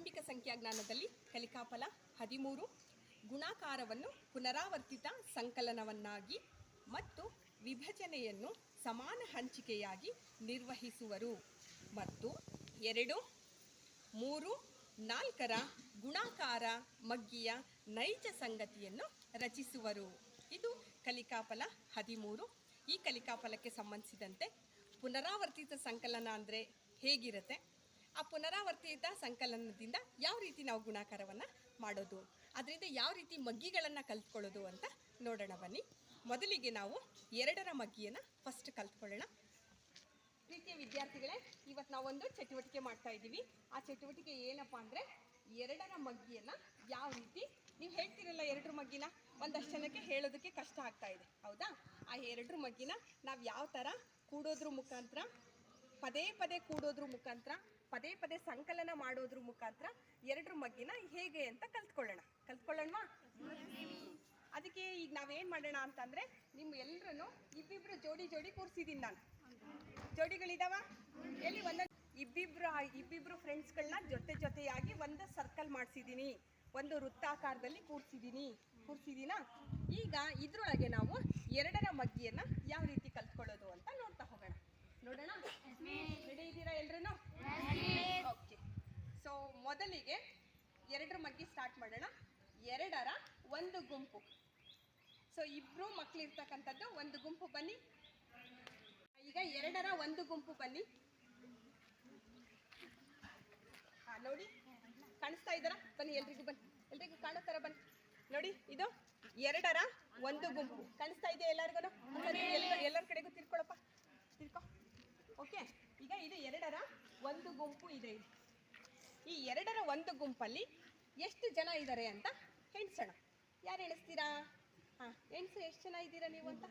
ಆರಂಭಿಕ ಸಂಖ್ಯಾಜ್ಞಾನದಲ್ಲಿ ಕಲಿಕಾಫಲ ಹದಿಮೂರು, ಗುಣಾಕಾರವನ್ನು ಪುನರಾವರ್ತಿತ ಸಂಕಲನವನ್ನಾಗಿ ಮತ್ತು ವಿಭಜನೆಯನ್ನು ಸಮಾನ ಹಂಚಿಕೆಯಾಗಿ ನಿರ್ವಹಿಸುವರು. ಮತ್ತು ಎರಡು, ಮೂರು, ನಾಲ್ಕರ ಗುಣಾಕಾರ ಮಗ್ಗಿಯ ನೈಜ ಸಂಗತಿಯನ್ನು ರಚಿಸುವರು. ಇದು ಕಲಿಕಾಫಲ ಹದಿಮೂರು. ಈ ಕಲಿಕಾಫಲಕ್ಕೆ ಸಂಬಂಧಿಸಿದಂತೆ ಪುನರಾವರ್ತಿತ ಸಂಕಲನ ಅಂದರೆ ಹೇಗಿರುತ್ತೆ? ಆ ಪುನರಾವರ್ತಿತ ಸಂಕಲನದಿಂದ ಯಾವ ರೀತಿ ನಾವು ಗುಣಾಕಾರವನ್ನು ಮಾಡೋದು? ಅದರಿಂದ ಯಾವ ರೀತಿ ಮಗ್ಗಿಗಳನ್ನು ಕಲ್ತ್ಕೊಳ್ಳೋದು ಅಂತ ನೋಡೋಣ ಬನ್ನಿ. ಮೊದಲಿಗೆ ನಾವು ಎರಡರ ಮಗ್ಗಿಯನ್ನು ಫಸ್ಟ್ ಕಲ್ತ್ಕೊಳ್ಳೋಣ. ಪ್ರೀತಿಯ ವಿದ್ಯಾರ್ಥಿಗಳೇ ಇವತ್ತು ನಾವೊಂದು ಚಟುವಟಿಕೆ ಮಾಡ್ತಾ ಇದ್ದೀವಿ. ಆ ಚಟುವಟಿಕೆ ಏನಪ್ಪ ಅಂದರೆ ಎರಡರ ಮಗ್ಗಿಯನ್ನು ಯಾವ ರೀತಿ, ನೀವು ಹೇಳ್ತಿರಲ್ಲ ಎರಡರ ಮಗ್ಗಿನ, ಒಂದಷ್ಟು ಜನಕ್ಕೆ ಹೇಳೋದಕ್ಕೆ ಕಷ್ಟ ಆಗ್ತಾ ಇದೆ, ಹೌದಾ? ಆ ಎರಡರ ಮಗ್ಗಿನ ನಾವು ಯಾವ ಥರ ಕೂಡೋದ್ರ ಮುಖಾಂತರ, ಪದೇ ಪದೇ ಕೂಡೋದ್ರ ಮುಖಾಂತರ ಪದೇ ಪದೇ ಸಂಕಲನ ಮಾಡೋದ್ರ ಮುಖಾಂತರ ಎರಡರ ಮಗ್ಗಿನ ಹೇಗೆ ಅಂತ ಕಲ್ತ್ಕೊಳ್ಳೋಣ. ಕಲ್ತ್ಕೊಳ್ಳೋಣವಾ? ಅದಕ್ಕೆ ಈಗ ನಾವೇನು ಮಾಡೋಣ ಅಂತಂದರೆ ನಿಮ್ ಎಲ್ಲರನ್ನು ಇಬ್ಬಿಬ್ರು ಜೋಡಿ ಜೋಡಿ ಕೂರ್ಸಿದೀನಿ ನಾನು. ಜೋಡಿಗಳಿದಾವ? ಎಲ್ಲಿ ಒಂದೊಂದು ಇಬ್ಬಿಬ್ರು ಇಬ್ಬಿಬ್ರು ಫ್ರೆಂಡ್ಸ್ಗಳನ್ನ ಜೊತೆ ಜೊತೆಯಾಗಿ ಒಂದು ಸರ್ಕಲ್ ಮಾಡಿಸಿದ್ದೀನಿ ಒಂದು ವೃತ್ತಾಕಾರದಲ್ಲಿ ಕೂರ್ಸಿದೀನಿ. ಕೂರ್ಸಿದೀನಾ? ಈಗ ಇದ್ರೊಳಗೆ ನಾವು ಎರಡರ ಮಗ್ಗಿಯನ್ನ ಯಾವ ರೀತಿ ಕಲ್ತ್ಕೊಳ್ಳೋದು ಅಂತ ನೋಡ್ತಾ ಹೋಗೋಣ. ನೋಡೋಣ? ರೆಡಿ ಇದ್ದೀರಾ ಎಲ್ರೂ ಓಕೆ ಸೊ ಮೊದಲಿಗೆ ಎರಡರ ಮಗ್ಗಿ ಸ್ಟಾರ್ಟ್ ಮಾಡೋಣ. ಎರಡರ ಒಂದು ಗುಂಪು. ಸೊ ಇಬ್ರು ಮಕ್ಳು ಇರ್ತಕ್ಕಂಥದ್ದು ಒಂದು ಗುಂಪು ಬನ್ನಿ. ಈಗ ಎರಡರ ಒಂದು ಗುಂಪು ಬನ್ನಿ. ಹಾ ನೋಡಿ. ಕಾಣಿಸ್ತಾ ಇದ್ದಾರಾ? ಬನ್ನಿ ಎಲ್ರಿಗೂ ಬನ್ನಿ. ಎಲ್ರಿಗೂ ಕಾಣೋ ಥರ ಬನ್ನಿ. ನೋಡಿ ಇದು ಎರಡರ ಒಂದು ಗುಂಪು. ಕಾಣಿಸ್ತಾ ಇದೆಯಾ ಎಲ್ಲರಿಗೂ ಎಲ್ಲರ ಕಡೆಗೂ ತಿರ್ಕೊಳಪ್ಪ. ತಿರ್ಕೊ. ಓಕೆ? ಈಗ ಇದು ಎರಡರ ಒಂದು ಗುಂಪು ಇದೆ. ಈ ಎರಡರ ಒಂದು ಗುಂಪಲ್ಲಿ ಎಷ್ಟು ಜನ ಇದ್ದಾರೆ ಅಂತ ಎಣಿಸೋಣ ಯಾರು ಎಣಿಸ್ತೀರಾ ಹಾಂ ಎಣ್ಸು ಎಷ್ಟು ಜನ ಇದ್ದೀರಾ ನೀವು ಅಂತ?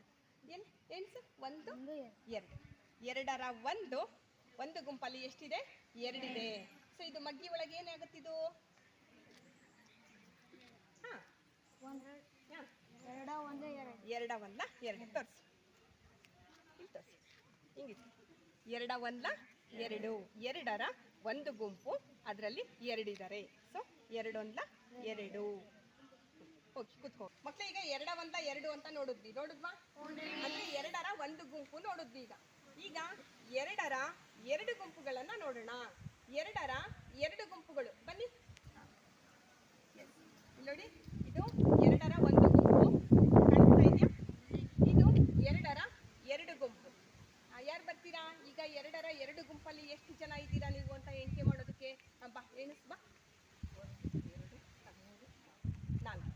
ಏನು ಎಣ್ಸು? ಒಂದು ಎರಡು. ಎರಡರ ಒಂದು ಒಂದು ಗುಂಪಲ್ಲಿ ಎಷ್ಟಿದೆ? ಎರಡಿದೆ. ಸೊ ಇದು ಮಗ್ಗಿ ಒಳಗೆ ಏನಾಗುತ್ತಿದು ಹಾಂ. ಎರಡ ಒಂದೇ ಎರಡು. ತೋರಿಸಿ. ಇಲ್ಲಿ ತೋರಿಸಿ. ಹಿಂಗಿದೆ ಎರಡ ಒಂದ ಎರಡು. ಎರಡರ ಒಂದು ಗುಂಪು ಅದರಲ್ಲಿ ಎರಡಿದ್ದಾರೆ ಸೊ ಎರಡೊಂದ ಎರಡು. ಓಕೆ ಕುತ್ಕೋ. ಮಕ್ಳು ಈಗ ಎರಡ ಒಂದ ಎರಡು ಅಂತ ನೋಡಿದ್ವಿ. ನೋಡಿದ್ವಾ? ಅಂದ್ರೆ ಎರಡರ ಒಂದು ಗುಂಪು ನೋಡಿದ್ವಿ ಈಗ. ಈಗ ಎರಡರ ಎರಡು ಗುಂಪುಗಳನ್ನ ನೋಡೋಣ. ಎರಡರ ಎರಡು ಗುಂಪುಗಳು. ಬನ್ನಿ. ನೋಡಿ ಇದು ಎರಡರ ಒಂದು ಗುಂಪು ಕಾಣಿಸ್ತಾ ಇದೆಯಾ ಇದು ಎರಡರ ಎರಡು ಗುಂಪು ಯಾರು ಬರ್ತೀರಾ ಈಗ ಎರಡರ ಎರಡು ಗುಂಪಲ್ಲಿ ಎಷ್ಟು ಜನ ಇದ್ದೀರಾ ನೀವು ಅಂತ ಎಣಿಕೆ ಮಾಡೋದಕ್ಕೆ ಆ, ಬಾ ಎಣಿಸ್ ಬಾ ನಾಲ್ಕು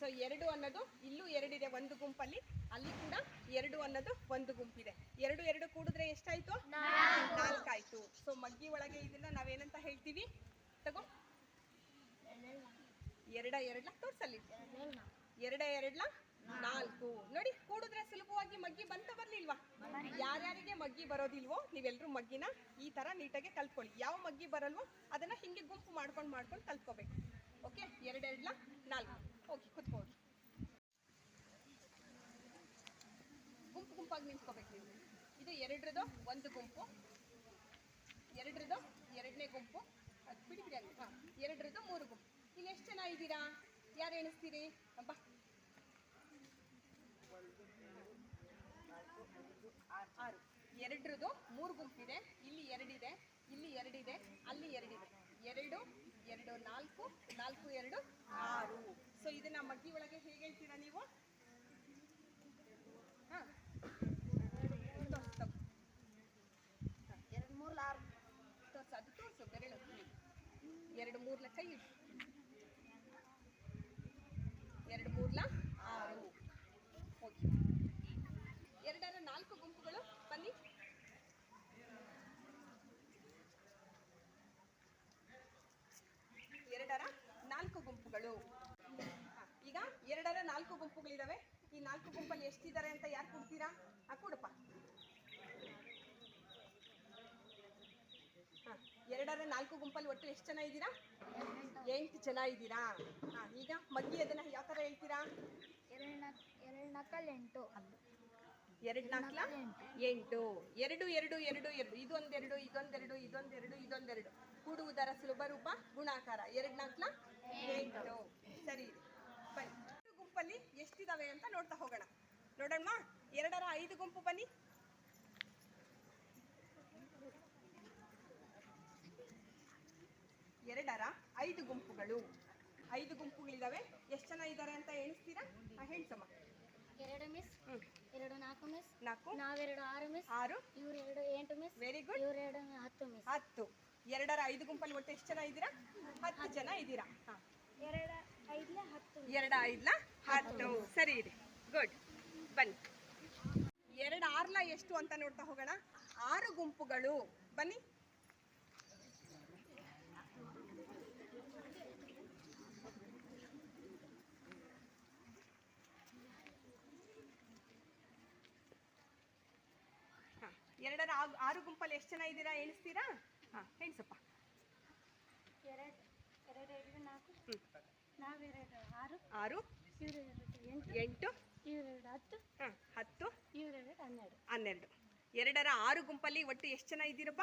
ಸೊ ಎರಡು ಅನ್ನೋದು ಇಲ್ಲೂ ಎರಡಿದೆ ಒಂದು ಗುಂಪಲ್ಲಿ ಅಲ್ಲಿ ಕೂಡ ಎರಡು ಅನ್ನೋದು ಒಂದು ಗುಂಪಿದೆ. ಎರಡು ಎರಡು ಕೂಡಿದ್ರೆ ಎಷ್ಟಾಯ್ತು? ನಾಲ್ಕಾಯ್ತು. ಸೊ ಮಗ್ಗಿ ಒಳಗೆ ಇದನ್ನ ನಾವೇನಂತ ಹೇಳ್ತೀವಿ? ತಗೋ. ಎರಡ ಎರಡ್ಲ ತೋರ್ಸಲ್ಲಿ. ಎರಡ ಎರಡ್ಲ ನಾಲ್ಕು. ನೋಡಿ ಕೂಡಿದ್ರೆ ಸುಲಭವಾಗಿ ಮಗ್ಗಿ ಬಂತ ಬರ್ಲಿಲ್ವಾ? ಯಾರ್ಯಾರಿಗೆ ಮಗ್ಗಿ ಬರೋದಿಲ್ವೋ ನೀವೆಲ್ಲರೂ ಮಗ್ಗಿನ ಈ ತರ ನೀಟಾಗಿ ಕಲ್ತ್ಕೊಳ್ಳಿ. ಯಾವ ಮಗ್ಗಿ ಬರಲ್ವೋ ಅದನ್ನ ಹಿಂಗೆ ಗುಂಪು ಮಾಡ್ಕೊಂಡು ಮಾಡ್ಕೊಂಡು ಕಲ್ತ್ಕೋಬೇಕು. ಓಕೆ ಎರಡೆರಡ್ಲ ನಾಲ್ಕು. ಓಕೆ ಕುತ್ಕೊಳ್ಳಿ ಗುಂಪು ಗುಂಪಾಗಿ ನಿಂತ್ಕೋಬೇಕು ನೀವು. ಇದು ಎರಡರದು ಒಂದು ಗುಂಪು. ಎರಡರದು ಎರಡನೇ ಗುಂಪು. ಅದು ಬಿಡಿ ಬಿಡಿ ಹಂಗೆ ಎರಡರದು ಮೂರು ಗುಂಪು. ಇಲ್ಲಿ ಎಷ್ಟು ಜನ ಇದ್ದೀರಾ? ಯಾರು ಎಣಿಸ್ತೀರಿ? ಬಾ. ಆರು. ಎರಡರದು ಮೂರು ಗುಂಪಿದೆ ಇಲ್ಲಿ ಎರಡಿದೆ ಇಲ್ಲಿ ಎರಡಿದೆ, ಅಲ್ಲಿ ಎರಡಿದೆ. ಎರಡು ಎರಡು, ನಾಲ್ಕು ನಾಲ್ಕು, ಎರಡು, ಆರು. ಸೊ ಇದನ್ನ ಮಗ್ಗಿ ಒಳಗೆ ಹೇಗೆ ಹೇಳ್ತೀರಾ ನೀವು? ಹಾಂ ಎರಡು ಮೂರು ಆರು ತೋರ್ಸು ಎರಡು ಮೂರ್ಲ ಕೈ ಎರಡು ಮೂರ್ಲ ಆರು. ಓಕೆ. ಎರಡರ ನಾಲ್ಕು ಗುಂಪುಗಳು ಬನ್ನಿ. ಎರಡರ ನಾಲ್ಕು ಗುಂಪುಗಳು. ಈಗ ಎರಡರ ನಾಲ್ಕು ಗುಂಪುಗಳಿದಾವೆ. ಈ ನಾಲ್ಕು ಗುಂಪಲ್ಲಿ ಎಷ್ಟಿದ್ದಾರೆ ಅಂತ ಯಾರು ಕೊಡ್ತೀರಾ? ಕೊಡಪ್ಪ. ಎರಡರ ನಾಲ್ಕು ಗುಂಪಲ್ಲಿ ಒಟ್ಟು ಎಷ್ಟು ಜನ ಇದ್ದೀರಾ? ಎಂಟು ಜನ ಇದ್ದೀರಾ? ಹಾ, ಈಗ ಮಗ್ಗಿ ಅದನ್ನ ಯಾವ ಥರ ಹೇಳ್ತೀರಾ? ಎರಡು ನಾಲ್ಕಲ್ಲಿ ಎಂಟು ಎರಡು ನಾಲ್ಕಲ ಎಂಟು. ಎರಡು ಎರಡು ಎರಡು ಎರಡು. ಇದೊಂದೆರಡು ಇದೊಂದೆರಡು ಇದೊಂದೆರಡು ಇದೊಂದೆರಡು. ಕೂಡುವುದರ ಸುಲಭ ರೂಪ ಗುಣಾಕಾರ. ಎರಡು ನಾಲ್ಕಲ ಎಂಟು. ಸರಿ. ಬನ್ನಿ. ಗುಂಪಲ್ಲಿ ಎಷ್ಟಿದಾವೆ ಅಂತ ನೋಡ್ತಾ ಹೋಗೋಣ. ನೋಡೋಣ ಎರಡರ ಐದು ಗುಂಪು ಬನ್ನಿ. ಎರಡರ ಐದು ಗುಂಪುಗಳು. ಐದು ಗುಂಪುಗಳಿದ್ದಾವೆ ಎಷ್ಟು ಜನ ಇದ್ದಾರೆ ಅಂತ ಎಣಿಸ್ತೀರಾ? ಹೇಳ್ತಮ್ಮ ಹೇಳ್ಸಮ್ಮ ಎರಡು ಮಿಸ್ ಎರಡು ನಾಲ್ಕು ಮಿಸ್ ನಾಲ್ಕು. ನಾವೆರಡು ಆರು ಮಿಸ್ ಆರು. ಇವ್ರು ಎರಡು ಎಂಟು ಮಿಸ್ ವೆರಿ ಗುಡ್ ಇವ್ರೆರಡು ಹತ್ತು ಮಿಸ್ ಹತ್ತು. ಎರಡರ ಐದು ಗುಂಪಲ್ಲಿ ಒಟ್ಟು ಎಷ್ಟು ಜನ ಇದ್ದೀರಾ? ಹತ್ತು ಜನ ಇದ್ದೀರಾ. ಹಾ. ಎರಡು ಐದ್ಲೆ ಹತ್ತು. ಎರಡು ಐದ್ಲ ಹತ್ತು. ಸರಿ ಇದೆ ಗುಡ್ ಬನ್ನಿ. ಎರಡು ಆರ್ಲ ಎಷ್ಟು ಅಂತ ನೋಡ್ತಾ ಹೋಗೋಣ. ಆರು ಗುಂಪುಗಳು. ಬನ್ನಿ ಹಾ, ಎರಡರ ಆರು ಗುಂಪಲ್ಲಿ ಎಷ್ಟು ಜನ ಇದ್ದೀರಾ ಎಣಿಸ್ತೀರಾ? ಹಾ ಎಣಿಸಪ್ಪ. ಎರಡು ಎರಡು ಎರಡು ನಾಲ್ಕು. ಹ್ಮ್. ನಾವೆರಡು ಆರು. ಆರು. ಇವ್ರೆರಡು ಎಂಟು. ಹತ್ತು. ಹಾ, ಹತ್ತು. ಇವ್ರೆರಡು ಹನ್ನೆರಡು. ಹನ್ನೆರಡು. ಎರಡರ ಆರು ಗುಂಪಲ್ಲಿ ಒಟ್ಟು ಎಷ್ಟು ಜನ ಇದ್ದೀರಪ್ಪ?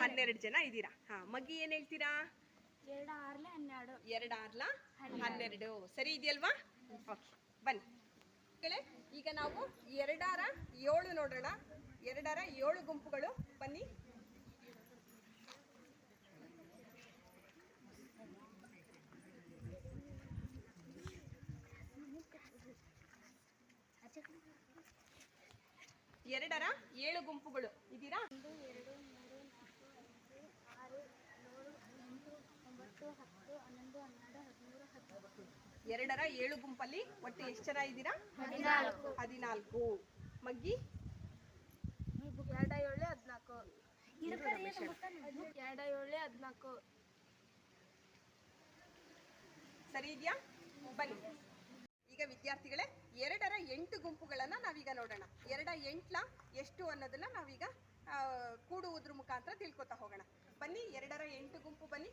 ಹನ್ನೆರಡು. ಜನ ಇದ್ದೀರಾ. ಹಾ ಮಗ್ಗಿ ಏನ್ ಹೇಳ್ತೀರಾ? ಎರಡು ಆರ್ಲೆ ಹನ್ನೆರಡು. ಎರಡು ಆರ್ಲ? ಹನ್ನೆರಡು. ಸರಿ ಇದೆಯಲ್ವಾ? ಓಕೆ ಬನ್ನಿ. ಈಗ ನಾವು ಎರಡರ ಏಳು ನೋಡೋಣ. ಎರಡರ ಏಳು ಗುಂಪುಗಳು ಬನ್ನಿ. ಎರಡರ ಏಳು ಗುಂಪುಗಳು ಇದ್ದೀರಾ? ಒಂದು ಎರಡು ಮೂರು ನಾಲ್ಕು ಐದು ಆರು ಏಳು ಎಂಟು ಒಂಬತ್ತು ಹತ್ತು ಹನ್ನೊಂದು ಹನ್ನೆರಡು ಹದಿಮೂರು ಹತ್ತು ಎರಡರ ಏಳು ಗುಂಪಲ್ಲಿ ಒಟ್ಟು ಎಷ್ಟು ಜನ ಇದ್ದೀರಾ? ಹದಿನಾಲ್ಕು. ಹದಿನಾಲ್ಕು. ಮಗ್ಗಿ? ಎರಡು ಏಳು ಹದಿನಾಲ್ಕು. ಎರಡ ಏಳು ಹದಿನಾಲ್ಕು. ಸರಿ ಇದೆಯಾ? ಬನ್ನಿ. ಈಗ ವಿದ್ಯಾರ್ಥಿಗಳೇ ಎರಡರ ಎಂಟು ಗುಂಪುಗಳನ್ನ ನಾವೀಗ ನೋಡೋಣ. ಎರಡ ಎಂಟ್ಲ ಎಷ್ಟು ಅನ್ನೋದನ್ನ ನಾವೀಗ ಕೂಡುವುದ್ರ ಮುಖಾಂತರ ತಿಳ್ಕೊತಾ ಹೋಗೋಣ. ಬನ್ನಿ ಎರಡರ ಎಂಟು ಗುಂಪು ಬನ್ನಿ.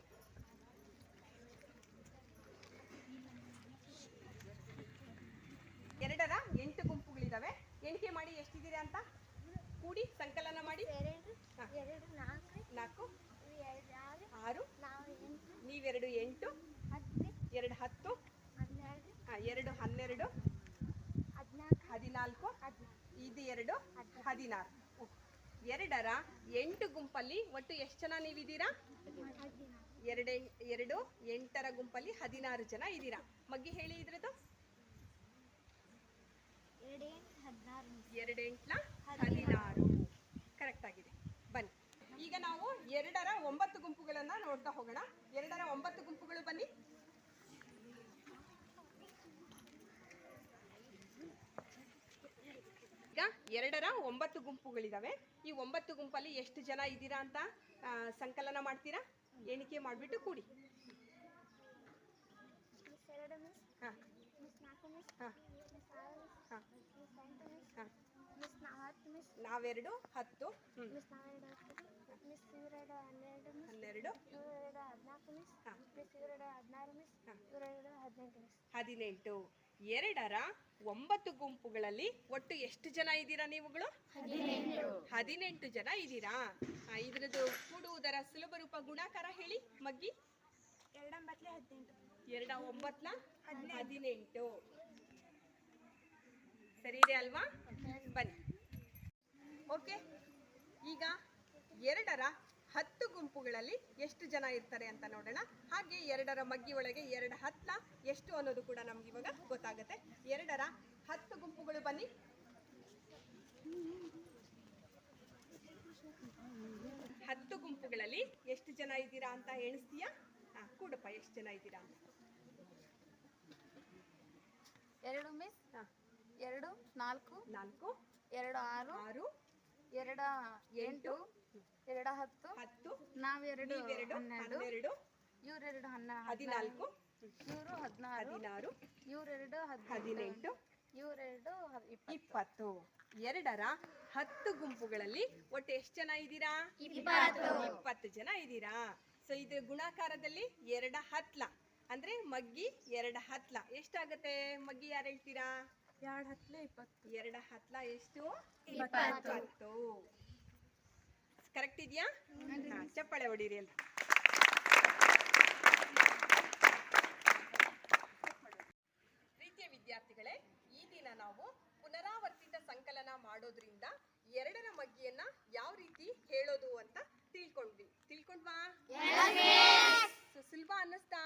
ಎರಡರ ಎಂಟು ಗುಂಪುಗಳಿದಾವೆ. ಎಣಿಕೆ ಮಾಡಿ ಎಷ್ಟಿದ್ದೀರಾ ಅಂತ? ಕೂಡಿ ಸಂಕಲನ ಮಾಡಿ. ನಾಲ್ಕು ಆರು ನೀವೆರಡು ಎಂಟು ಹತ್ತು ಎರಡು ಹತ್ತು ಎರಡು ಹನ್ನೆರಡು ಹದಿನಾಲ್ಕು ಇದು ಎರಡು ಹದಿನಾರು. ಎರಡರ ಎಂಟು ಗುಂಪಲ್ಲಿ ಒಟ್ಟು ಎಷ್ಟು ಜನ ನೀವಿದ್ದೀರಾ? ಎರಡು ಎರಡು ಎಂಟರ ಗುಂಪಲ್ಲಿ ಹದಿನಾರು ಜನ ಇದ್ದೀರಾ? ಮಗ್ಗಿ ಹೇಳಿ ಇದ್ರದ್ದು. ಎರಡು ಎಂಟು ಹದಿನಾರು ಎರಡು ಎಂಟ್ಲ ಹದಿನಾರು ಕರೆಕ್ಟ್ ಆಗಿದೆ ಬನ್ನಿ ಈಗ ನಾವು ಎರಡರ ಒಂಬತ್ತು ಗುಂಪುಗಳನ್ನ ನೋಡ್ತಾ ಹೋಗೋಣ ಎರಡರ ಒಂಬತ್ತು ಗುಂಪುಗಳು ಬನ್ನಿ ಈಗ ಎರಡರ ಒಂಬತ್ತು ಗುಂಪುಗಳಿದಾವೆ. ಈ ಒಂಬತ್ತು ಗುಂಪಲ್ಲಿ ಎಷ್ಟು ಜನ ಇದ್ದೀರಾ ಅಂತ ಸಂಕಲನ ಮಾಡ್ತೀರಾ? ಎಣಿಕೆ ಮಾಡಿಬಿಟ್ಟು ಕೂಡಿ. ಹಾಂ. ನಾವೆರಡು ಹತ್ತು. ಹನ್ನೆರಡು ಹದಿನೆಂಟು. ಎರಡರ ಒಂಬತ್ತು ಗುಂಪುಗಳಲ್ಲಿ ಒಟ್ಟು ಎಷ್ಟು ಜನ ಇದ್ದೀರಾ ನೀವುಗಳು? ಹದಿನೆಂಟು ಜನ ಇದ್ದೀರಾ? ಇದ್ರದ್ದು ಕೂಡುವುದರ ಸುಲಭ ರೂಪ ಗುಣಾಕಾರ ಹೇಳಿ, ಮಗ್ಗಿ. ಎರಡ ಒಂಬತ್ನ ಹದಿನೆಂಟು. ಸರಿ, ಇದೆ ಅಲ್ವಾ? ಬನ್ನಿ. ಓಕೆ, ಈಗ ಎರಡರ ಹತ್ತು ಗುಂಪುಗಳಲ್ಲಿ ಎಷ್ಟು ಜನ ಇರ್ತಾರೆ ಅಂತ ನೋಡೋಣ. ಹಾಗೆ ಎರಡರ ಮಗ್ಗಿ ಒಳಗೆ ಎರಡು ಹತ್ತ ಎಷ್ಟು ಅನ್ನೋದು ಕೂಡ ನಮ್ಗೆ ಇವಾಗ ಗೊತ್ತಾಗುತ್ತೆ. ಎರಡರ ಹತ್ತು ಗುಂಪುಗಳು ಬನ್ನಿ. ಹತ್ತು ಗುಂಪುಗಳಲ್ಲಿ ಎಷ್ಟು ಜನ ಇದ್ದೀರಾ ಅಂತ ಎಣಿಸ್ತೀಯಾ? ಹಾ ಕೂಡಪ್ಪ ಎಷ್ಟು ಜನ ಇದ್ದೀರಾ ಅಂತ. ಎರಡು ಮಿಸ್ ಎರಡು ನಾಲ್ಕು? ನಾಲ್ಕು. ಎರಡು ಆರು? ಆರು. ಎರಡ ಎಂಟು. ಎರಡು ಹತ್ತು ಹತ್ತು ನಾವೆರಡು ಹನ್ನೆರಡು ಹನ್ನೆರಡು ಇವರೆರಡು ಹನ್ನ ಹದಿನಾಲ್ಕು ಇವರು ಹದಿನಾರು ಹದಿನಾರು ಇವರೆರಡು ಹದಿನೆಂಟು ಇವರೆರಡು ಇಪ್ಪತ್ತು. ಇಪ್ಪತ್ತು. ಎರಡರ ಹತ್ತು ಗುಂಪುಗಳಲ್ಲಿ ಒಟ್ಟು ಎಷ್ಟು ಜನ ಇದ್ದೀರಾ? ಇಪ್ಪತ್ತು. ಇಪ್ಪತ್ತು ಜನ ಇದ್ದೀರಾ? ಸೊ ಇದು ಗುಣಾಕಾರದಲ್ಲಿ ಎರಡ ಹತ್ಲ. ಅಂದ್ರೆ ಮಗ್ಗಿ ಎರಡ ಹತ್ಲ. ಎಷ್ಟಾಗತ್ತೆ? ಮಗ್ಗಿ ಯಾರು ಹೇಳ್ತೀರಾ? ಎರಡು ಹತ್ಲ ಇಪ್ಪತ್ತು. ಎರಡ ಹತ್ಲ ಎಷ್ಟು? ಇಪ್ಪತ್ತು. ಕರೆಕ್ಟ್ ಇದೆಯಾ? ಹಾ, ಚಪ್ಪಾಳೆ ಹೊಡೀರಿ ಅಂತ. ಪ್ರೀತಿಯ ವಿದ್ಯಾರ್ಥಿಗಳೇ ಈ ದಿನ ನಾವು ಪುನರಾವರ್ತಿತ ಸಂಕಲನ ಮಾಡೋದ್ರಿಂದ ಎರಡರ ಮಗ್ಗಿಯನ್ನ ಯಾವ ರೀತಿ ಹೇಳೋದು ಅಂತ ತಿಳ್ಕೊಂಡ್ವಿ. ತಿಳ್ಕೊಂಡ್ವಾ? ಸೊ ಸುಲಭ ಅನ್ನಿಸ್ತಾ?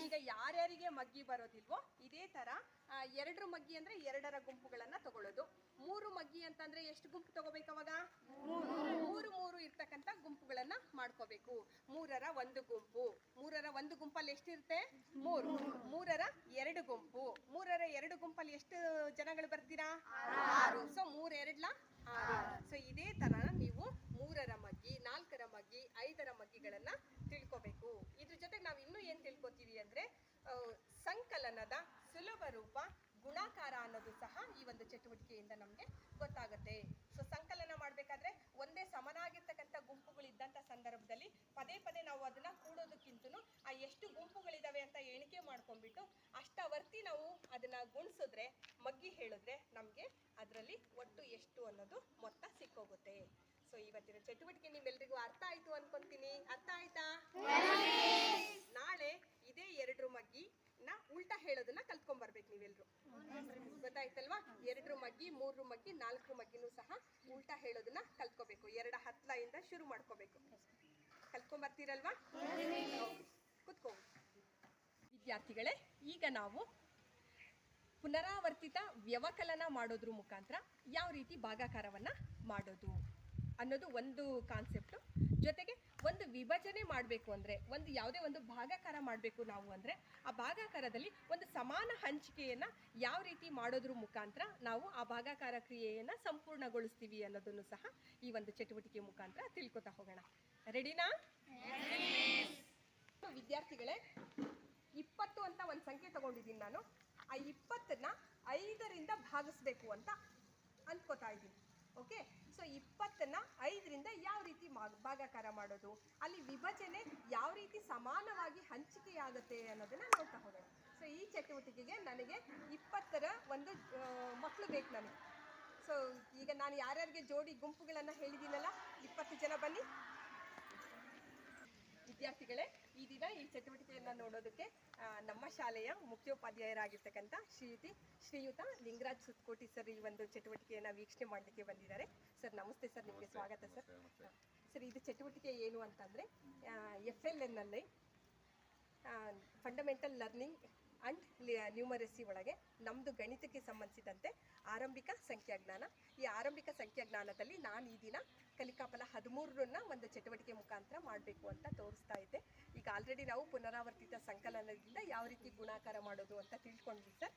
ಈಗ ಯಾರ್ಯಾರಿಗೆ ಮಗ್ಗಿ ಬರೋದಿಲ್ವೋ ಇದೇ ತರ ಆ, ಎರಡರ ಮಗ್ಗಿ ಅಂದ್ರೆ ಎರಡರ ಗುಂಪುಗಳನ್ನ ತಗೊಳ್ಳೋದು. ಮೂರು ಮಗ್ಗಿ ಅಂತಂದ್ರೆ ಎಷ್ಟು ಗುಂಪು ತಗೋಬೇಕು ಅವಾಗ? ಮೂರು ಮೂರು ಇರ್ತಕ್ಕಂಥ ಗುಂಪುಗಳನ್ನ ಮಾಡ್ಕೋಬೇಕು. ಮೂರರ ಒಂದು ಗುಂಪು. ಮೂರರ ಒಂದು ಗುಂಪಲ್ಲಿ ಎಷ್ಟಿರುತ್ತೆ? ಮೂರು. ಮೂರರ ಎರಡು ಗುಂಪು. ಮೂರರ ಎರಡು ಗುಂಪಲ್ಲಿ ಎಷ್ಟು ಜನಗಳು ಬರ್ತೀರಾ? ಆರು. ಸೊ ಮೂರ್ ಸೊ ಇದೇ ತರ ನೀವು ಮೂರರ ಮಗ್ಗಿ, ನಾಲ್ಕರ ಮಗ್ಗಿ, ಐದರ ಮಗ್ಗಿಗಳನ್ನ ತಿಳ್ಕೊಬೇಕು. ಇದ್ರ ಜೊತೆಗೆ ನಾವು ಇನ್ನೂ ಏನ್ ತಿಳ್ಕೊತೀವಿ ಅಂದ್ರೆ ಸಂಕಲನದ ಸುಲಭ ರೂಪ ಗುಣಾಕಾರ ಅನ್ನೋದು ಸಹ ಈ ಒಂದು ಚಟುವಟಿಕೆಯಿಂದ ನಮಗೆ ಗೊತ್ತಾಗುತ್ತೆ. ಸೊ ಸಂಕಲನ ಮಾಡಬೇಕಾದ್ರೆ ಒಂದೇ ಸಮನಾಗಿರ್ತಕ್ಕಂಥ ಗುಂಪುಗಳಿದ್ದಂಥ ಸಂದರ್ಭದಲ್ಲಿ ಪದೇ ಪದೇ ನಾವು ಅದನ್ನ ಕೂಡೋದಕ್ಕಿಂತನು ಆ ಎಷ್ಟು ಗುಂಪುಗಳಿದಾವೆ ಅಂತ ಎಣಿಕೆ ಮಾಡ್ಕೊಂಡ್ಬಿಟ್ಟು ಅಷ್ಟವರ್ತಿ ನಾವು ಅದನ್ನ ಗುಣಿಸಿದ್ರೆ ಮಗ್ಗಿ ಹೇಳಿದ್ರೆ ನಮಗೆ ಅದರಲ್ಲಿ ಒಟ್ಟು ಎಷ್ಟು ಅನ್ನೋದು ಮೊತ್ತ ಸಿಕ್ಕೋಗುತ್ತೆ. ಸೊ ಇವತ್ತಿನ ಚಟುವಟಿಕೆ ನಿಮ್ಮೆಲ್ರಿಗೂ ಅರ್ಥ ಆಯ್ತು ಅನ್ಕೊಂತೀನಿ. ಅರ್ಥ ಆಯ್ತಾ? ನಾಳೆ ಇದೇ ಎರಡ್ರ ಮಗ್ಗಿ ನ ಉಲ್ಟಾ ಹೇಳೋದನ್ನ ಕಲ್ತ್ಕೊಂಡ್ ಬರ್ಬೇಕು ನೀವೆಲ್ರು. ಗೊತ್ತಾಯ್ತಲ್ವಾ? ಎರಡ್ರ ಮಗ್ಗಿ, ಮೂರು ಮಗ್ಗಿ, ನಾಲ್ಕು ಮಗ್ಗಿನೂ ಸಹ ಉಲ್ಟಾ ಹೇಳೋದನ್ನ ಕಲ್ತ್ಕೋಬೇಕು. ಎರಡ ಇಂದ ಶುರು ಮಾಡ್ಕೋಬೇಕು. ಕಲ್ತ್ಕೊಂಡ್ಬರ್ತೀರಲ್ವಾ ಕುತ್ಕೋ ವಿದ್ಯಾರ್ಥಿಗಳೇ, ಈಗ ನಾವು ಪುನರಾವರ್ತಿತ ವ್ಯವಕಲನ ಮಾಡೋದ್ರ ಮುಖಾಂತರ ಯಾವ ರೀತಿ ಭಾಗಾಕಾರವನ್ನ ಮಾಡೋದು? ಅನ್ನೋದು ಒಂದು ಕಾನ್ಸೆಪ್ಟು ಜೊತೆಗೆ ಒಂದು ವಿಭಜನೆ ಮಾಡಬೇಕು ಅಂದರೆ, ಒಂದು ಯಾವುದೇ ಒಂದು ಭಾಗಾಕಾರ ಮಾಡಬೇಕು ನಾವು ಅಂದರೆ, ಆ ಭಾಗಾಕಾರದಲ್ಲಿ ಒಂದು ಸಮಾನ ಹಂಚಿಕೆಯನ್ನು ಯಾವ ರೀತಿ ಮಾಡೋದ್ರ ಮುಖಾಂತರ ನಾವು ಆ ಭಾಗಾಕಾರ ಕ್ರಿಯೆಯನ್ನು ಸಂಪೂರ್ಣಗೊಳಿಸ್ತೀವಿ ಅನ್ನೋದನ್ನು ಸಹ ಈ ಒಂದು ಚಟುವಟಿಕೆ ಮುಖಾಂತರ ತಿಳ್ಕೊತಾ ಹೋಗೋಣ. ರೆಡಿನಾ ವಿದ್ಯಾರ್ಥಿಗಳೇ, ಇಪ್ಪತ್ತು ಅಂತ ಒಂದು ಸಂಖ್ಯೆ ತಗೊಂಡಿದ್ದೀನಿ ನಾನು. ಆ ಇಪ್ಪತ್ತನ್ನ ಐದರಿಂದ ಭಾಗಿಸ್ಬೇಕು ಅಂತ ಅನ್ಕೋತಾ ಇದ್ದೀನಿ. ಓಕೆ ಸೊ ಇಪ್ಪತ್ತನ್ನ ಐದರಿಂದ ಯಾವ ರೀತಿ ಭಾಗಾಕಾರ ಮಾಡೋದು? ಅಲ್ಲಿ ವಿಭಜನೆ ಯಾವ ರೀತಿ ಸಮಾನವಾಗಿ ಹಂಚಿಕೆಯಾಗುತ್ತೆ ಅನ್ನೋದನ್ನ ನೋಡ್ತಾ ಹೋಗೋಣ. ಸೊ ಈ ಚಟುವಟಿಕೆಗೆ ನನಗೆ ಇಪ್ಪತ್ತರ ಒಂದು ಮಕ್ಕಳು ಬೇಕು ನನಗೆ. ಸೊ ಈಗ ನಾನು ಯಾರ್ಯಾರಿಗೆ ಜೋಡಿ ಗುಂಪುಗಳನ್ನು ಹೇಳಿದ್ದೀನಲ್ಲ, ಇಪ್ಪತ್ತು ಜನ ಬನ್ನಿ. ವಿದ್ಯಾರ್ಥಿಗಳೇ ಈ ದಿನ ಈ ಚಟುವಟಿಕೆಯನ್ನ ನೋಡೋದಕ್ಕೆ ನಮ್ಮ ಶಾಲೆಯ ಮುಖ್ಯೋಪಾಧ್ಯಾಯರಾಗಿರ್ತಕ್ಕಂಥ ಶ್ರೀಯುತಿ ಶ್ರೀಯುತ ಲಿಂಗರಾಜ್ ಸುತ್ಕೋಟಿ ಸರ್ ಈ ಒಂದು ಚಟುವಟಿಕೆಯನ್ನ ವೀಕ್ಷಣೆ ಮಾಡಲಿಕ್ಕೆ ಬಂದಿದ್ದಾರೆ. ಸರ್ ನಮಸ್ತೆ ಸರ್ ನಿಮಗೆ ಸ್ವಾಗತ ಸರ್. ಸರ್ ಇದು ಚಟುವಟಿಕೆ ಏನು ಅಂತಂದ್ರೆ ಎಫ್ ಎಲ್ ಎನ್ ಅಲ್ಲಿ ಫಂಡಮೆಂಟಲ್ ಲರ್ನಿಂಗ್ ಅಂಡ್ ನ್ಯೂಮರಸಿ ಒಳಗೆ ನಮ್ಮದು ಗಣಿತಕ್ಕೆ ಸಂಬಂಧಿಸಿದಂತೆ ಆರಂಭಿಕ ಸಂಖ್ಯಾಜ್ಞಾನ. ಈ ಆರಂಭಿಕ ಸಂಖ್ಯಾಜ್ಞಾನದಲ್ಲಿ ನಾನು ಈ ದಿನ ಕಲಿಕಾಫಲ ಹದಿಮೂರನ್ನ ಒಂದು ಚಟುವಟಿಕೆ ಮುಖಾಂತರ ಮಾಡಬೇಕು ಅಂತ ತೋರಿಸ್ತಾ ಇದ್ದೆ. ಈಗ ಆಲ್ರೆಡಿ ನಾವು ಪುನರಾವರ್ತಿತ ಸಂಕಲನದಿಂದ ಯಾವ ರೀತಿ ಗುಣಾಕಾರ ಮಾಡೋದು ಅಂತ ತಿಳ್ಕೊಂಡ್ವಿ ಸರ್.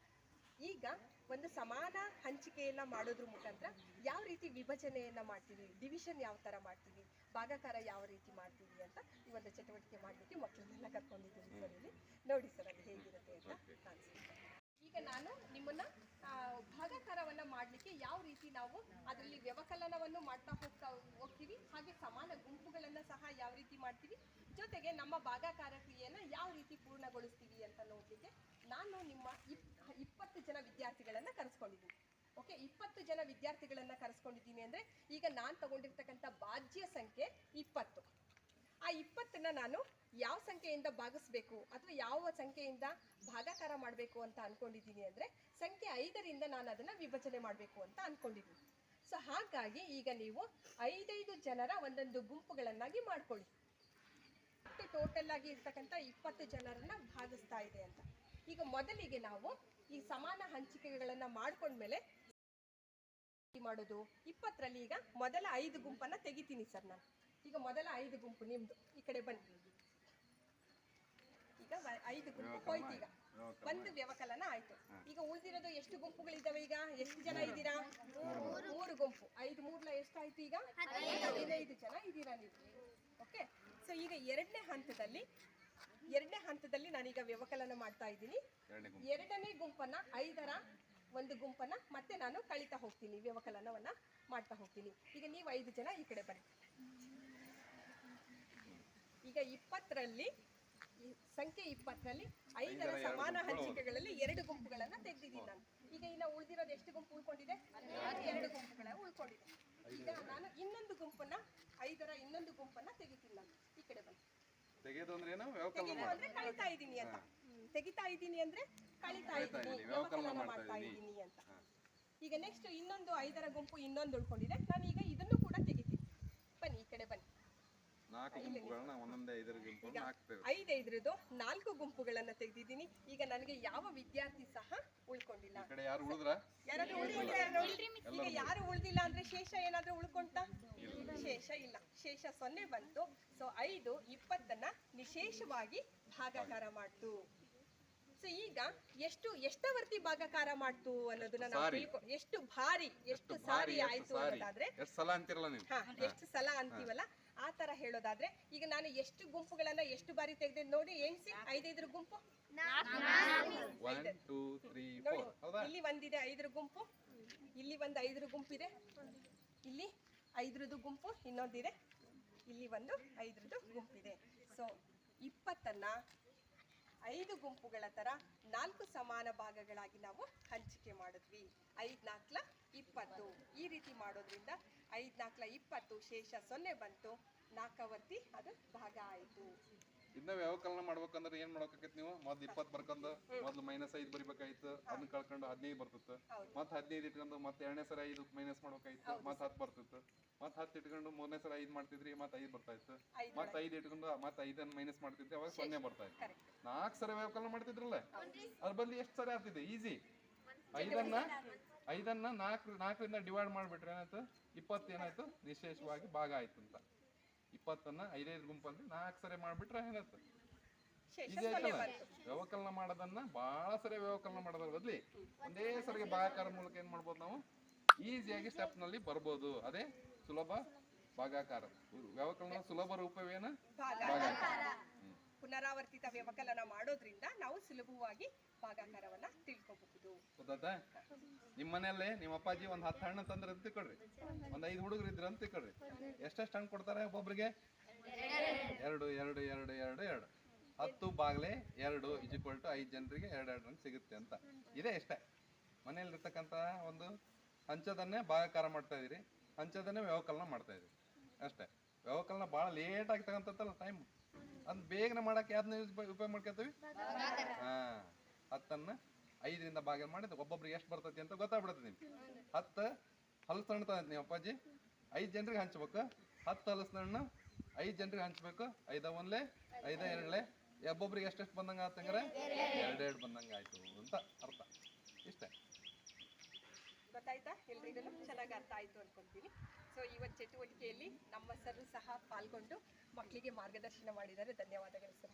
ಈಗ ಒಂದು ಸಮಾನ ಹಂಚಿಕೆಯನ್ನ ಮಾಡೋದ್ರ ಮುಖಾಂತರ ಯಾವ ರೀತಿ ವಿಭಜನೆಯನ್ನ ಮಾಡ್ತೀವಿ? ಡಿವಿಷನ್ ಯಾವ ತರ ಮಾಡ್ತೀವಿ? ಭಾಗಾಕಾರ ಯಾವ ರೀತಿ ಮಾಡ್ತೀವಿ ಅಂತ ಈ ಒಂದು ಚಟುವಟಿಕೆ ಮಾಡಲಿಕ್ಕೆ ಮಕ್ಕಳನ್ನೆಲ್ಲ ಕರ್ಕೊಂಡಿದ್ದೀನಿ ಸರ್ ಇಲ್ಲಿ. ನೋಡಿ ಸರ್ ಅದು ಹೇಗಿರುತ್ತೆ ಅಂತ ಕಾಣಿಸ್ತೀನಿ ಈಗ ನಾನು ನಿಮ್ಮನ್ನ ಭಾಗಾಕಾರವನ್ನ ಮಾಡ್ಲಿಕ್ಕೆ ಯಾವ ರೀತಿ ನಾವು ಅದರಲ್ಲಿ ವ್ಯವಕಲನವನ್ನು ಮಾಡ್ತಾ ಹೋಗ್ತಾ ಹೋಗ್ತೀವಿ, ಹಾಗೆ ಸಮಾನ ಗುಂಪುಗಳನ್ನ ಸಹ ಯಾವ ರೀತಿ ಮಾಡ್ತೀವಿ, ಜೊತೆಗೆ ನಮ್ಮ ಭಾಗಾಕಾರ ಕ್ರಿಯೆಯನ್ನ ಯಾವ ರೀತಿ ಪೂರ್ಣಗೊಳಿಸ್ತೀವಿ ಅಂತ ನೋಡ್ಲಿಕ್ಕೆ ನಾನು ನಿಮ್ಮ ಇಪ್, ಇಪ್ಪತ್ತು ಜನ ವಿದ್ಯಾರ್ಥಿಗಳನ್ನ ಕರೆಸ್ಕೊಂಡಿದ್ದೀನಿ. ಓಕೆ, ಇಪ್ಪತ್ತು ಜನ ವಿದ್ಯಾರ್ಥಿಗಳನ್ನ ಕರೆಸ್ಕೊಂಡಿದ್ದೀನಿ ಅಂದ್ರೆ ಈಗ ನಾನು ತಗೊಂಡಿರ್ತಕ್ಕಂಥ ಬಾಜ್ಯ ಸಂಖ್ಯೆ ಇಪ್ಪತ್ತು. ಆ ಇಪ್ಪತ್ತನ್ನ ನಾನು ಯಾವ ಸಂಖ್ಯೆಯಿಂದ ಭಾಗಿಸ್ಬೇಕು ಅಥವಾ ಯಾವ ಸಂಖ್ಯೆಯಿಂದ ಭಾಗಾಕಾರ ಮಾಡಬೇಕು ಅಂತ ಅನ್ಕೊಂಡಿದ್ದೀನಿ ಅಂದ್ರೆ ಸಂಖ್ಯೆ ಐದರಿಂದ ನಾನು ಅದನ್ನ ವಿಭಜನೆ ಮಾಡಬೇಕು ಅಂತ ಅನ್ಕೊಂಡಿದ್ದೀನಿ. ಸೊ ಹಾಗಾಗಿ ಈಗ ನೀವು ಐದೈದು ಜನರ ಒಂದೊಂದು ಗುಂಪುಗಳನ್ನಾಗಿ ಮಾಡ್ಕೊಳ್ಳಿ. ಟೋಟಲ್ ಆಗಿ ಇರ್ತಕ್ಕಂಥ ಇಪ್ಪತ್ತು ಜನರನ್ನ ಭಾಗಿಸ್ತಾ ಇದೆ ಅಂತ. ಈಗ ಮೊದಲಿಗೆ ನಾವು ಈ ಸಮಾನ ಹಂಚಿಕೆಗಳನ್ನ ಮಾಡ್ಕೊಂಡ್ಮೇಲೆ ಮಾಡೋದು? ಇಪ್ಪತ್ತರಲ್ಲಿ ಈಗ ಮೊದಲ ಐದು ಗುಂಪನ್ನ ತೆಗಿತೀನಿ ಸರ್ ನಾನು. ಈಗ ಮೊದಲ ಐದು ಗುಂಪು ನಿಮ್ದು ಈ ಕಡೆ ಬನ್ನಿ. ಈಗ ಐದು ಗುಂಪು ಹೋಯ್ತು ಈಗ. ಒಂದು ವ್ಯವಕಲನ ಆಯ್ತು. ಈಗ ಉಳಿದಿರೋದು ಎಷ್ಟು ಗುಂಪುಗಳಿದ್ದಾವೆ ಈಗ? ಎಷ್ಟು ಜನ ಇದ್ದೀರಾ? ಮೂರು. ಗುಂಪು. ಐದು ಮೂರ್ಲ ಎಷ್ಟಾಯ್ತು ಈಗ? ಹದಿನೈದು. ಜನ ಇದ್ದೀರಾ ನೀವು. ಓಕೆ ಸೊ ಈಗ ಎರಡನೇ ಹಂತದಲ್ಲಿ ಎರಡನೇ ಹಂತದಲ್ಲಿ ನಾನೀಗ ವ್ಯವಕಲನ ಮಾಡ್ತಾ ಇದ್ದೀನಿ. ಎರಡನೇ ಗುಂಪನ್ನ ಐದರ ಒಂದು ಗುಂಪನ್ನ ಮತ್ತೆ ನಾನು ಕಳಿತಾ ಹೋಗ್ತೀನಿ ವ್ಯವಕಲನವನ್ನ ಮಾಡ್ತಾ ಹೋಗ್ತೀನಿ. ಈಗ ನೀವು ಐದು ಜನ ಈ ಕಡೆ ಬನ್ನಿ. ಈಗ ಇಪ್ಪತ್ತರಲ್ಲಿ ಈ ಸಂಖ್ಯೆ ಇಪ್ಪತ್ತರಲ್ಲಿ ಐದರ ಸಮಾನ ಹಂಚಿಕೆಗಳಲ್ಲಿ ಎರಡು ಗುಂಪುಗಳನ್ನ ತೆಗೆದಿದ್ದೀನಿ ನಾನು. ಈಗ ಇನ್ನ ಉಳಿದಿರೋದು ಎಷ್ಟು ಗುಂಪು ಉಳ್ಕೊಂಡಿದೆ? ಎರಡು ಗುಂಪುಗಳ ಉಳ್ಕೊಂಡಿದೆ. ಈಗ ನಾನು ಇನ್ನೊಂದು ಗುಂಪನ್ನ ಐದರ ಇನ್ನೊಂದು ಗುಂಪನ್ನ ತೆಗಿತೀನಿ ನಾನು. ಈ ಕಡೆ ಬಂದು ತೆಗೆಯೋದು ಅಂದ್ರೆ ಅಂದ್ರೆ ಕಳಿತಾ ಇದ್ದೀನಿ. ಅಂತ. ತೆಗಿತಾ ಇದ್ದೀನಿ ಅಂದ್ರೆ ಕಳಿತಾ ಇದ್ದೀನಿ ವ್ಯವಕಲನ ಮಾಡ್ತಾ. ಇದ್ದೀನಿ. ಅಂತ. ಈಗ ನೆಕ್ಸ್ಟ್ ಇನ್ನೊಂದು ಐದರ ಗುಂಪು ಇನ್ನೊಂದು ಉಳ್ಕೊಂಡಿದೆ. ನಾನು ಈಗ ಇದನ್ನು ಕೂಡ ತೆಗಿತೀನಿ ಬನ್ನಿ ಈ ಕಡೆ ಬನ್ನಿ ನಾಲ್ಕು ಗುಂಪುಗಳನ್ನ ಒಂದೊಂದೇ ಐದರ ಗುಂಪುಗಳನ್ನ ಹಾಕ್ತೇವೆ ಐದೈದ್ರದ್ದು ನಾಲ್ಕು ಗುಂಪುಗಳನ್ನ ತೆಗೆದಿದ್ದೀನಿ. ಈಗ ನನಗೆ ಯಾವ ವಿದ್ಯಾರ್ಥಿ ಸಹ ಉಳ್ಕೊಂಡಿಲ್ಲ. ಈ ಕಡೆ ಯಾರು ಉಳಿದ್ರ? ಯಾರಾದ್ರೂ? ಈಗ ಯಾರು ಉಳ್ದಿಲ್ಲ ಅಂದ್ರೆ ಶೇಷ ಏನಾದ್ರೂ ಉಳ್ಕೊಂತ? ಶೇಷ ಇಲ್ಲ. ಶೇಷ ಸೊನ್ನೆ ಬಂತು. ಸೊ ಐದು ಇಪ್ಪತ್ತನ್ನ ನಿಶೇಷವಾಗಿ ಭಾಗಾಕಾರ ಮಾಡ್ತು. ಸೊ ಈಗ ಎಷ್ಟು ಎಷ್ಟವರ್ತಿ ಭಾಗಾಕಾರ ಮಾಡ್ತು ಅನ್ನೋದನ್ನ ನಾವು ತಿಳ್ಕೊ ಎಷ್ಟು ಭಾರಿ ಎಷ್ಟು ಸಾರಿ ಆಯ್ತು ಅನ್ನೋದಾದ್ರೆ ಎಷ್ಟು ಸಲ ಅಂತೀವಲ್ಲ? ಆ ತರ ಹೇಳೋದಾದ್ರೆ ಈಗ ನಾನು ಎಷ್ಟು ಗುಂಪುಗಳನ್ನ ಎಷ್ಟು ಬಾರಿ ತೆಗೆದೆ ನೋಡಿ ಎಣಿಸಿ ಐದೈದ್ರ ಗುಂಪು. ಇಲ್ಲಿ ಒಂದಿದೆ ಐದರ ಗುಂಪು. ಇಲ್ಲಿ ಒಂದು ಐದ್ರ ಗುಂಪಿದೆ. ಇಲ್ಲಿ ಐದ್ರದ್ದು ಗುಂಪು ಇನ್ನೊಂದಿದೆ. ಇಲ್ಲಿ ಒಂದು ಐದ್ರದ್ದು ಗುಂಪಿದೆ. ಸೊ ಇಪ್ಪತ್ತನ್ನ ಐದು ಗುಂಪುಗಳ ತರ ನಾಲ್ಕು ಸಮಾನ ಭಾಗಗಳಾಗಿ ನಾವು ಹಂಚಿಕೆ ಮಾಡಿದ್ವಿ. ಐದ್ ನಾಲ್ಕಲ ಇಪ್ಪತ್ತು. ಈ ರೀತಿ ಮಾಡೋದ್ರಿಂದ ಐದ್ ನಾಲ್ಕಲ ಇಪ್ಪತ್ತು ಶೇಷ ಸೊನ್ನೆ ಬಂತು. ನಾಲ್ಕವರ್ತಿ ಅದು ಭಾಗ ಆಯಿತು. ಇದನ್ನ ವ್ಯವಕಲನ ಮಾಡ್ಬೇಕಂದ್ರೆ ಏನ್ ಮಾಡ್ಬೇಕಾಗಿತ್ತು ನೀವು? ಮೊದ್ಲು ಇಪ್ಪತ್ತು ಬರ್ಕೊಂಡು ಮೊದ್ಲು ಮೈನಸ್ ಐದು ಬರಿಬೇಕಾಯ್ತು. ಅದನ್ನ ಕಳ್ಕೊಂಡು ಹದಿನೈದು ಬರ್ತಿತ್ತು. ಮತ್ತೆ ಹದಿನೈದು ಇಟ್ಕೊಂಡು ಮತ್ತೆ ಎರಡನೇ ಸಲ ಐದು ಮೈನಸ್ ಮಾಡ್ಬೇಕಾಯ್ತು. ಮತ್ತೆ ಹತ್ತು ಬರ್ತಿತ್ತು. ಮತ್ತೆ ಹತ್ತು ಇಟ್ಕೊಂಡು ಮೂರನೇ ಸಲ ಐದು ಮಾಡ್ತಿದ್ರಿ ಮತ್ತೆ ಐದು ಬರ್ತಾ ಇತ್ತು ಮತ್ತೆ ಐದು ಇಟ್ಕೊಂಡು ಮತ್ತೆ ಐದನ್ನು ಮೈನಸ್ ಮಾಡ್ತಿದ್ರಿ ಅವಾಗ ಸೊನ್ನೆ ಬರ್ತಾ ಇತ್ತು ನಾಲ್ಕು ಸರಿ ವ್ಯವಕಲನ ಮಾಡ್ತಿದ್ರಲ್ಲ? ಅದ್ರ ಬದಲು ಎಷ್ಟು ಸರಿ ಆಗ್ತಿದೆ? ಈಸಿ ಐದನ್ನ? ಐದನ್ನ ನಾಲ್ಕು ನಾಲ್ಕರಿಂದ ಡಿವೈಡ್ ಮಾಡಿಬಿಟ್ರೆ ಏನಾಯ್ತು? ಇಪ್ಪತ್ತು ಏನಾಯ್ತು? ವಿಶೇಷವಾಗಿ ಭಾಗ ಆಯ್ತು ಅಂತ. ಇಪ್ಪತ್ತನ್ನ ಐದೈದು ಗುಂಪಲ್ಲಿ ನಾಲ್ಕು ಸರಿ ಮಾಡಿಬಿಟ್ರೆ ಏನಾಯ್ತು? ವ್ಯವಕಲನ ಮಾಡೋದನ್ನ ಬಹಳ ಸರಿ ವ್ಯವಕಲನ ಮಾಡೋದ್ರ ಬದ್ಲಿ ಒಂದೇ ಸರಿಗೆ ಭಾಗಾಕಾರ ಮೂಲಕ ಏನ್ ಮಾಡ್ಬೋದು ನಾವು? ಈಸಿಯಾಗಿ ಸ್ಟೆಪ್ನಲ್ಲಿ ಬರ್ಬೋದು. ಅದೇ ಸುಲಭ ಭಾಗಾಕಾರ. ವ್ಯವಕಲನ ಸುಲಭ ರೂಪವೇನ? ಭಾಗ ಭಾಗಾಕಾರ. ಪುನರಾವರ್ತಿತ ವ್ಯವಕಲನ ಮಾಡೋದ್ರಿಂದ ನಾವು ಸುಲಭವಾಗಿ ಭಾಗಾಕಾರವನ್ನ ತಿಳ್ಕೋಬಹುದು. ಗೊತ್ತಾಯ್ತಾ ನಿಮ್ಮ ಅಪ್ಪಾಜಿ ಒಂದ್ ಹತ್ತು ಹಣ್ಣು ತಂದ್ರೆ ಅಂತ ತಿಳ್ಕೊಳ್ರಿ. ಒಂದ್ ಐದು ಹುಡುಗರು ಇದ್ರ ತಿಳ್ಕೊಳ್ರಿ. ಎಷ್ಟೆಷ್ಟು ಹಣ್ಣು ಕೊಡ್ತಾರೆ ಒಬ್ಬೊಬ್ರಿಗೆ? ಎರಡು ಎರಡು ಎರಡು ಎರಡು ಎರಡು. ಹತ್ತು ಬಾಗ್ಲೆ ಎರಡು ಇಜಿಕ್ವಲ್ ಟು ಐದು ಜನರಿಗೆ ಎರಡು ಎರಡು ಹಣ್ಣು ಸಿಗುತ್ತೆ ಅಂತ. ಇದೇ ಇಷ್ಟೇ ಮನೆಯಲ್ಲಿರ್ತಕ್ಕಂಥ ಒಂದು ಹಂಚದನ್ನೇ ಭಾಗಾಕಾರ ಮಾಡ್ತಾ ಇದೀರಿ. ಹಂಚದನ್ನೇ ವ್ಯವಕಲನ ಮಾಡ್ತಾ ಇದೀರಿ. ಅಷ್ಟೇ. ವ್ಯವಕಲನ ಭಾಳ ಲೇಟ್ ಆಗಿ ತಗೊಂತಲ್ಲ ಟೈಮ್ ಅದ್ ಬೇಗನೆ ಮಾಡಕ್ಕೆ ಯಾವ್ದನ್ನ ಯೂಸ್ ಉಪಯೋಗ ಮಾಡ್ಕೊತೀವಿ? ಹಾ. ಹತ್ತನ್ನ ಐದರಿಂದ ಭಾಗ ಮಾಡಿದ್ರೆ ಒಬ್ಬೊಬ್ರಿಗೆ ಎಷ್ಟು ಬರ್ತೈತಿ ಅಂತ ಗೊತ್ತಾಗ್ಬಿಡುತ್ತೆ ನಿಮ್ಗೆ. ಹತ್ತು ಹಲಸು ಹಣ್ಣು ತಂದ್ ನೀವು ಅಪ್ಪಾಜಿ ಐದು ಜನರಿಗೆ ಹಂಚ್ಬೇಕು. ಹತ್ತು ಹಲಸಿನ ಹಣ್ಣು ಐದು ಜನರಿಗೆ ಹಂಚ್ಬೇಕು. ಐದ ಒಂದ್ಲೆ ಐದ ಎರಡ್ಲೆ. ಒಬ್ಬೊಬ್ರಿಗೆ ಎಷ್ಟೆಷ್ಟು ಬಂದಂಗೆ ಆತಂಗಾರೆ ಎರಡೆರಡು ಬಂದಂಗೆ ಆಯ್ತು ಅಂತ ಅರ್ಥ. ಇಷ್ಟೇ. ಗೊತ್ತಾಯ್ತಾ? ಎಲ್ರಿಗೂ ಚೆನ್ನಾಗಿ ಅರ್ಥ ಆಯಿತು ಅನ್ಕೊಂತೀನಿ. ಸೊ ಇವತ್ತು ಚಟುವಟಿಕೆಯಲ್ಲಿ ನಮ್ಮ ಸರ್ ಸಹ ಪಾಲ್ಗೊಂಡು ಮಕ್ಕಳಿಗೆ ಮಾರ್ಗದರ್ಶನ ಮಾಡಿದ್ದಾರೆ ಧನ್ಯವಾದಗಳು ಸರ್.